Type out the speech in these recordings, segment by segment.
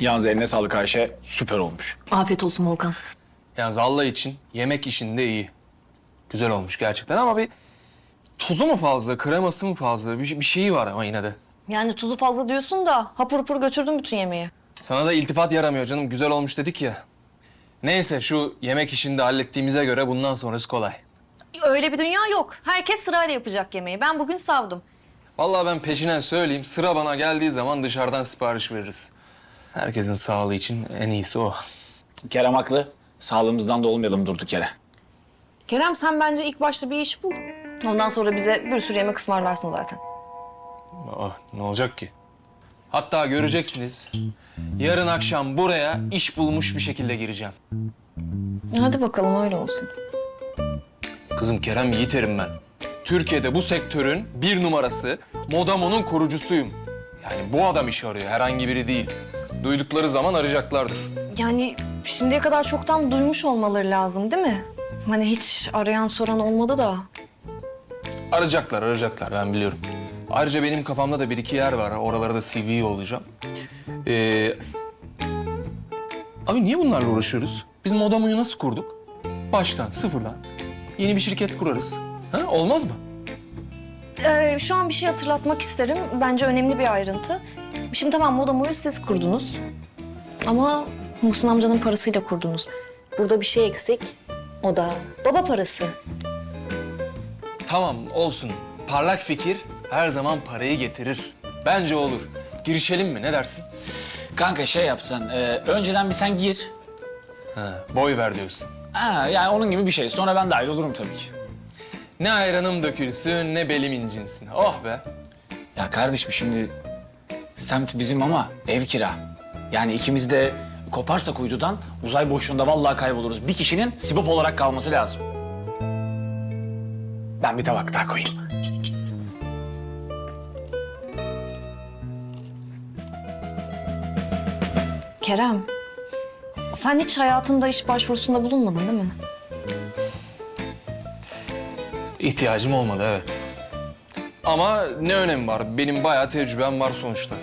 Yalnız eline sağlık Ayşe. Süper olmuş. Afiyet olsun Volkan. Yani Zalla için yemek işinde iyi. Güzel olmuş gerçekten ama bir tuzu mu fazla, kreması mı fazla bir, bir şeyi var ama yine de. Yani tuzu fazla diyorsun da hapur hapur götürdün bütün yemeği. Sana da iltifat yaramıyor canım. Güzel olmuş dedik ya. Neyse şu yemek işini de hallettiğimize göre bundan sonrası kolay. Öyle bir dünya yok. Herkes sırayla yapacak yemeği. Ben bugün savdım. Vallahi ben peşinen söyleyeyim. Sıra bana geldiği zaman dışarıdan sipariş veririz. Herkesin sağlığı için en iyisi o. Kerem haklı. Sağlığımızdan da olmayalım durduk yere. Kerem sen bence ilk başta bir iş bul. Ondan sonra bize bir sürü yemek ısmarlarsın zaten. Aa, ne olacak ki? Hatta göreceksiniz. Yarın akşam buraya iş bulmuş bir şekilde gireceğim. Hadi bakalım öyle olsun. Kızım Kerem Yiğiter'im ben. Türkiye'de bu sektörün bir numarası, Modamo'nun kurucusuyum. Yani bu adam iş arıyor, herhangi biri değil. Duydukları zaman arayacaklardır. Yani şimdiye kadar çoktan duymuş olmaları lazım değil mi? Hani hiç arayan soran olmadı da. Arayacaklar, arayacaklar ben biliyorum. Ayrıca benim kafamda da bir iki yer var. Oralara da CV yollayacağım. Ee... Abi niye bunlarla uğraşıyoruz? Biz Modamo'yu nasıl kurduk? Baştan, sıfırdan. Yeni bir şirket kurarız. Ha, olmaz mı? Ee, şu an bir şey hatırlatmak isterim. Bence önemli bir ayrıntı. Şimdi tamam Modamo'yu siz kurdunuz. Ama Muhsin amcanın parasıyla kurdunuz. Burada bir şey eksik. O da baba parası. Tamam olsun. Parlak fikir her zaman parayı getirir. Bence olur. Girişelim mi? Ne dersin? Kanka şey yapsan, e, önceden bir sen gir. Ha, boy ver diyorsun. Ha, yani onun gibi bir şey. Sonra ben dahil olurum tabii ki. Ne ayranım dökülsün ne belim incinsin. Oh be. Ya kardeşim şimdi semt bizim ama ev kira. Yani ikimiz de koparsak uydudan uzay boşluğunda vallahi kayboluruz. Bir kişinin sibop olarak kalması lazım. Ben bir tabak daha koyayım. Kerem, sen hiç hayatında iş başvurusunda bulunmadın değil mi? İhtiyacım olmadı evet. Ama ne önemi var? Benim bayağı tecrübem var sonuçta.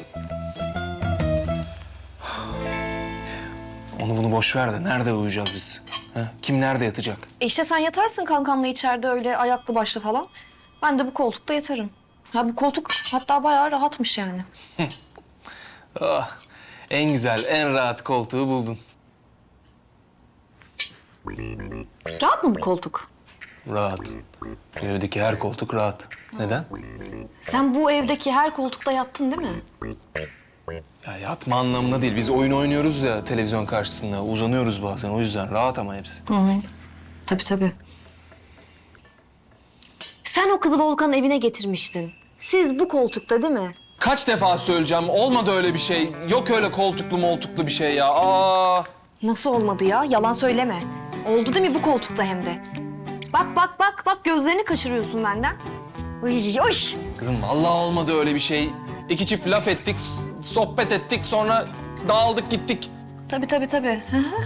Onu bunu boş ver de nerede uyuyacağız biz? Ha? Kim nerede yatacak? E işte sen yatarsın kankamla içeride öyle ayaklı başlı falan. Ben de bu koltukta yatarım. Ha bu koltuk hatta bayağı rahatmış yani. Ah, en güzel, en rahat koltuğu buldun. Rahat mı bu koltuk? Rahat. Evdeki her koltuk rahat. Neden? Sen bu evdeki her koltukta yattın değil mi? Ya yatma anlamında değil. Biz oyun oynuyoruz ya televizyon karşısında. Uzanıyoruz bazen o yüzden. Rahat ama hepsi. Tabii tabii. Sen o kızı Volkan'ın evine getirmiştin. Siz bu koltukta değil mi? Kaç defa söyleyeceğim olmadı öyle bir şey. Yok öyle koltuklu moltuklu bir şey ya. Aa. Nasıl olmadı ya? Yalan söyleme. Oldu değil mi bu koltukta hem de? Bak bak bak bak gözlerini kaçırıyorsun benden. Uy. Kızım vallahi olmadı öyle bir şey. İki çift laf ettik, sohbet ettik sonra dağıldık gittik. Tabii tabii tabii. Hı hı.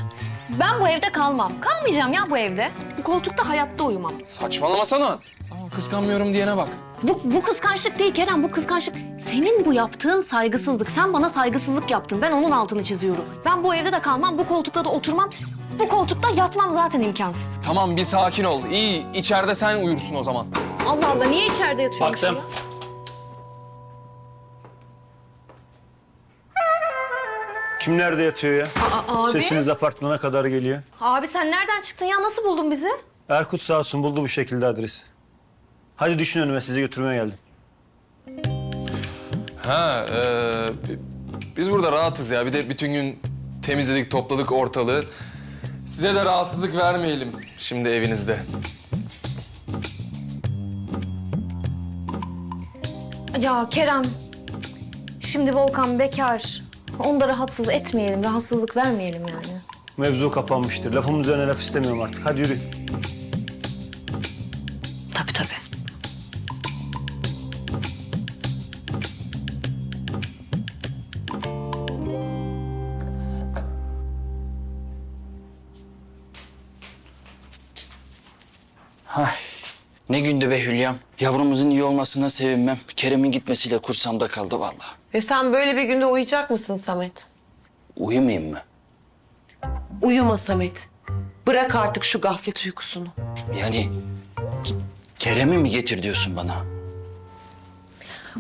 ben bu evde kalmam. Kalmayacağım ya bu evde. Bu koltukta hayatta uyumam. Saçmalamasana. Aa, kıskanmıyorum diyene bak. Bu, bu kıskançlık değil Kerem, bu kıskançlık. Senin bu yaptığın saygısızlık. Sen bana saygısızlık yaptın. Ben onun altını çiziyorum. Ben bu evde de kalmam, bu koltukta da oturmam. Bu koltukta yatmam zaten imkansız. Tamam bir sakin ol. İyi içeride sen uyursun o zaman. Allah Allah, niye içeride yatıyormuş Baktım. ya? Kim nerede yatıyor ya? Aa, abi, Sesiniz apartmana kadar geliyor. abi sen nereden çıktın ya? Nasıl buldun bizi? Erkut sağ olsun buldu bu şekilde adresi. Hadi düşün önüme sizi götürmeye geldim. Ha, e, biz burada rahatız ya. Bir de bütün gün temizledik, topladık ortalığı. Size de rahatsızlık vermeyelim şimdi evinizde. Ya Kerem, şimdi Volkan bekar. Onu da rahatsız etmeyelim, rahatsızlık vermeyelim yani. Mevzu kapanmıştır. Lafımın üzerine laf istemiyorum artık. Hadi yürü. Ay, ne gündü be Hülyam. Yavrumuzun iyi olmasına sevinmem. Kerem'in gitmesiyle kursamda kaldı vallahi. Ve sen böyle bir günde uyuyacak mısın Samet? Uyumayayım mı? Uyuma Samet. Bırak artık şu gaflet uykusunu. Yani K- Kerem'i mi getir diyorsun bana?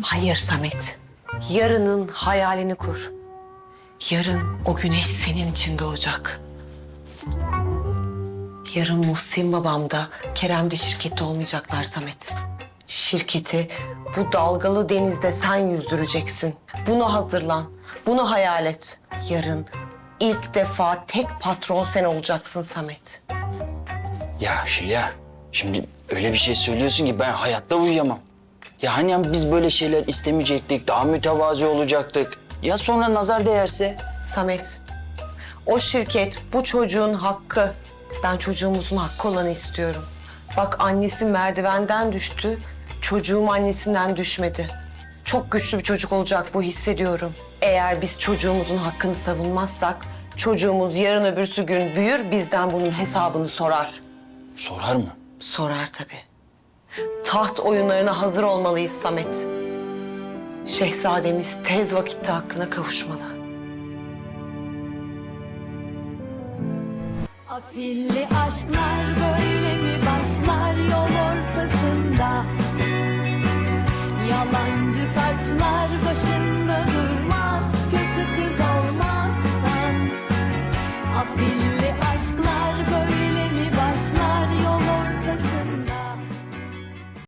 Hayır Samet. Yarının hayalini kur. Yarın o güneş senin için doğacak. Yarın Muhsin babam da Kerem de şirkette olmayacaklar Samet. Şirketi bu dalgalı denizde sen yüzdüreceksin. Bunu hazırlan. Bunu hayal et. Yarın ilk defa tek patron sen olacaksın Samet. Ya Hülya, şimdi öyle bir şey söylüyorsun ki ben hayatta uyuyamam. Ya hani biz böyle şeyler istemeyecektik, daha mütevazi olacaktık. Ya sonra nazar değerse? Samet, o şirket bu çocuğun hakkı. Ben çocuğumuzun hakkı olanı istiyorum. Bak annesi merdivenden düştü, çocuğum annesinden düşmedi. Çok güçlü bir çocuk olacak bu hissediyorum. Eğer biz çocuğumuzun hakkını savunmazsak, çocuğumuz yarın öbürsü gün büyür, bizden bunun hesabını sorar. Sorar mı? Sorar tabii. Taht oyunlarına hazır olmalıyız Samet. Şehzademiz tez vakitte hakkına kavuşmalı. Afilli aşklar böyle mi başlar yol ortasında? Yalancı taçlar başında dur.